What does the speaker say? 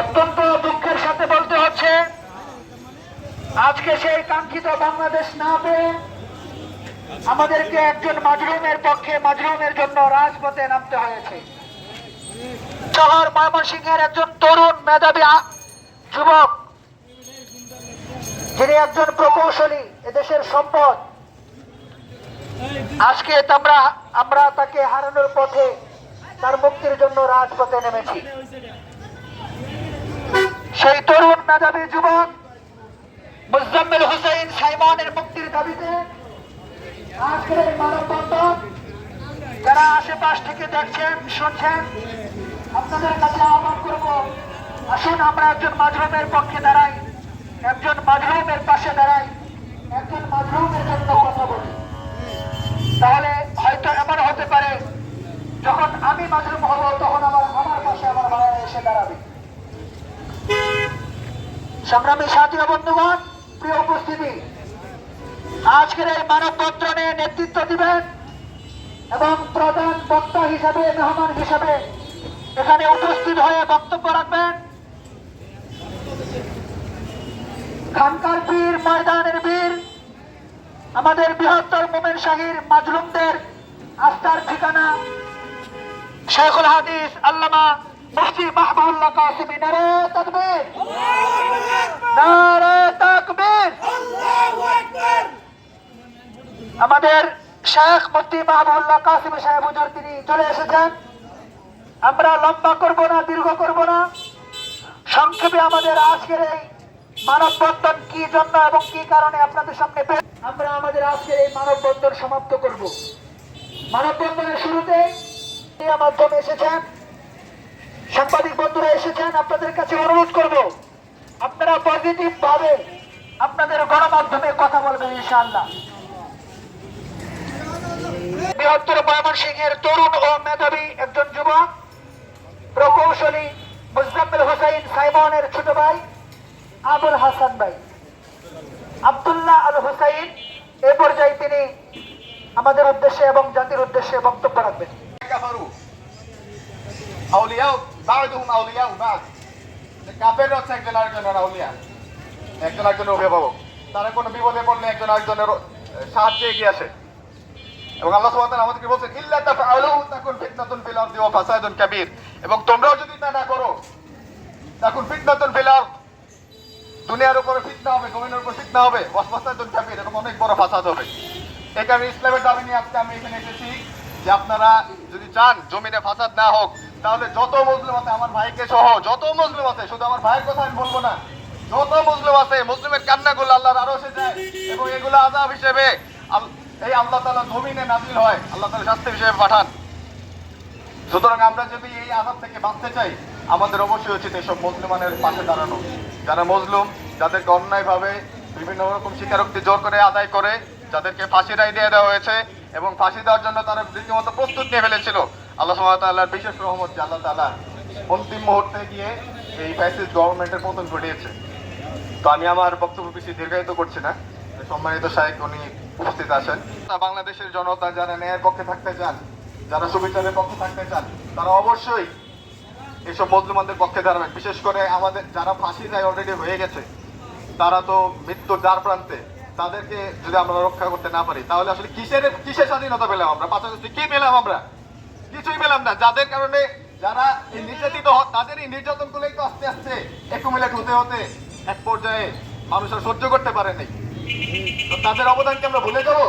অত্যন্ত দুঃখের সাথে বলতে হচ্ছে, আজকে সেই কাঙ্ক্ষিত বাংলাদেশ না পেয়ে আমাদেরকে একজন মাজরুমের পক্ষে মাজরুমের জন্য রাজপথে নামতে হয়েছে। শহর ময়মনসিংহের একজন তরুণ মেধাবী যুবক, যিনি একজন প্রকৌশলী এদেশের সম্পদ। আজকে আমরা আমরা তাকে হারানোর পথে তার মুক্তির জন্য রাজপথে নেমেছি। সেই তরুণ মেধাবী যুবক মুজাম্মেল হুসেন সাইমনের মুক্তির দাবিতে আজকের মানববন্ধন যারা আশেপাশ থেকে দেখছেন, শুনছেন, আপনাদের কাছে আহ্বান করব, আসুন আমরা একজন মাজরুমের পক্ষে দাঁড়াই, একজন মাজরুমের পাশে দাঁড়াই, একজন মাজরুমের জন্য কথা বলি। তাহলে হয়তো এমন হতে পারে, যখন আমি মাজরুম হব, তখন আমার আমার পাশে আমার ভাইয়া এসে দাঁড়াবে। সংগ্রামী সাথী বন্ধুগণ, প্রিয় উপস্থিতি, আজকের এই মানববন্ধনে নেতৃত্ব দিবেন এবং প্রধান বক্তা হিসাবে, মেহমান হিসাবে এখানে উপস্থিত হয়ে বক্তব্য রাখবেন। খানকার বীর, ময়দানের বীর, আমাদের বৃহত্তর মোমেন শাহির, মাজলুমদের আস্থার ঠিকানা, শেখুল হাদিস, আল্লামা মুফতি মাহবুল্লাহ কাসিমি নারে তাকবীর। নারে তাকবীর। আমাদের শেখ মুফতি মাহবুল্লাহ কাসিমি সাহেব হুজুর তিনি চলে এসেছেন। আমরা লম্বা করব না দীর্ঘ করব না। সংক্ষেপে আমাদের আজকের এই মানববন্ধন কি জন্য এবং কি কারণে আপনাদের সামনে আমরা আমাদের আজকের এই মানববন্ধন সমাপ্ত করব। মানববন্ধনের শুরুতে মাধ্যমে এসেছেন সাংবাদিক বন্ধুরা এসেছেন, আপনাদের কাছে অনুরোধ করব, আপনারা পজিটিভ ভাবে আপনাদের গণমাধ্যমে কথা বলবেন ইনশাআল্লাহ। বৃহত্তর ময়মনসিংহের তরুণ ও মেধাবী একজন যুবক, প্রকৌশলী মুজাম্মেল হোসাইন সাইমনের ছোট ভাই, আবুল হাসান ভাই। আব্দুল্লাহ আল হুসাইন, এ পর্যায়ে তিনি আমাদের উদ্দেশ্যে এবং জাতির উদ্দেশ্যে বক্তব্য রাখবেন। কাফারু একজন একজন কোনো বিপদে একজন সাহায্যে এবং ফিল এবং তোমরাও যদি তা না করো তাকুন ফিতনাতুন ফিল আরদ দুনিয়ার উপরে ফিতনা হবে জমিনের উপর ফিতনা হবে কাবীর এবং অনেক বড় ফাসাদ হবে এই কারণে ইসলামের দাবি নিয়ে আজকে আমি এখানে এসেছি যে আপনারা যদি চান জমিনে ফাসাদ না হোক তাহলে যত মুসলিম আছে, আমার ভাইকে সহ যত মুসলিম আছে, শুধু আমার ভাইয়ের কথা আমি বলব না, যত মুসলিম আছে, মুসলিমের কান্নাগুলো আল্লাহর আরও এসে যায় এবং এগুলো আজাব হিসেবে এই আল্লাহ তালা জমিনে নাজিল হয়, আল্লাহ তালা শাস্তি হিসেবে পাঠান। সুতরাং আমরা যদি এই আজাব থেকে বাঁচতে চাই, আমাদের অবশ্যই উচিত এসব মুসলিমানের পাশে দাঁড়ানো। যারা মজলুম যাদেরকে অন্যায়ভাবে বিভিন্ন রকম স্বীকারোক্তি জোর করে আদায় করে, যাদেরকে ফাঁসি রায় দিয়ে দেওয়া হয়েছে এবং ফাঁসি দেওয়ার জন্য তারা রীতিমতো প্রস্তুত নিয়ে ফেলেছিল আল্লাহ সুবহানাহু বিশেষ রহমত যে আল্লাহ তাআলা অন্তিম মুহূর্তে গিয়ে এই ফ্যাসিস্ট গভর্নমেন্টের পতন ঘটিয়েছে। তো আমি আমার বক্তব্য বেশি দীর্ঘায়িত করছি না। সম্মানিত সাহেব উনি উপস্থিত আছেন। বাংলাদেশের জনতা যারা ন্যায়ের পক্ষে থাকতে চান, যারা সুবিচারের পক্ষে থাকতে চান, তারা অবশ্যই এসব মজলুমানদের পক্ষে দাঁড়াবেন। বিশেষ করে আমাদের যারা ফাঁসি যায় অলরেডি হয়ে গেছে, তারা তো মৃত্যুর দ্বার প্রান্তে। তাদেরকে যদি আমরা রক্ষা করতে না পারি, তাহলে আসলে কিসের কিসের স্বাধীনতা পেলাম আমরা? পাশাপাশি কি পেলাম আমরা? কিছুই পেলাম না। যাদের কারণে যারা নির্যাতিত হন তাদের এই নির্যাতনগুলো তো আস্তে আস্তে একুমিলেট হতে হতে এক পর্যায়ে মানুষ সহ্য করতে পারেনি তো তাদের অবদানকে আমরা ভুলে যাব?